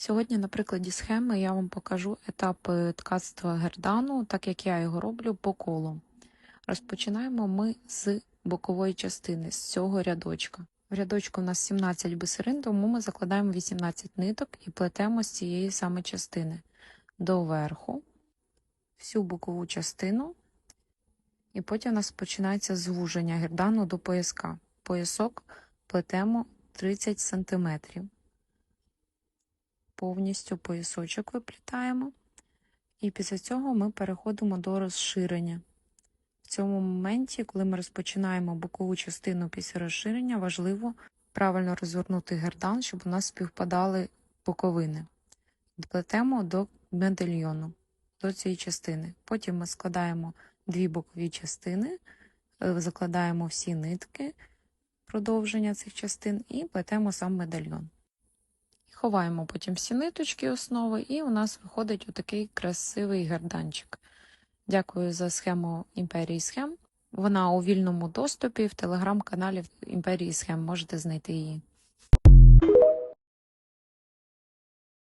Сьогодні на прикладі схеми я вам покажу етапи ткацтва гердану, так як я його роблю по колу. Розпочинаємо ми з бокової частини, з цього рядочка. В рядочку у нас 17 бисерин, тому ми закладаємо 18 ниток і плетемо з цієї саме частини доверху, всю бокову частину, і потім у нас починається звуження гердану до пояска. Поясок плетемо 30 см. Повністю поясочок виплітаємо. І після цього ми переходимо до розширення. В цьому моменті, коли ми розпочинаємо бокову частину після розширення, важливо правильно розвернути гердан, щоб у нас співпадали боковини. Плетемо до медальйону, до цієї частини. Потім ми складаємо дві бокові частини, е, закладаємо всі нитки продовження цих частин і плетемо сам медальйон. Ховаємо потім всі ниточки основи, і у нас виходить отакий красивий герданчик. Дякую за схему імперії схем. Вона у вільному доступі в телеграм-каналі імперії схем. Можете знайти її.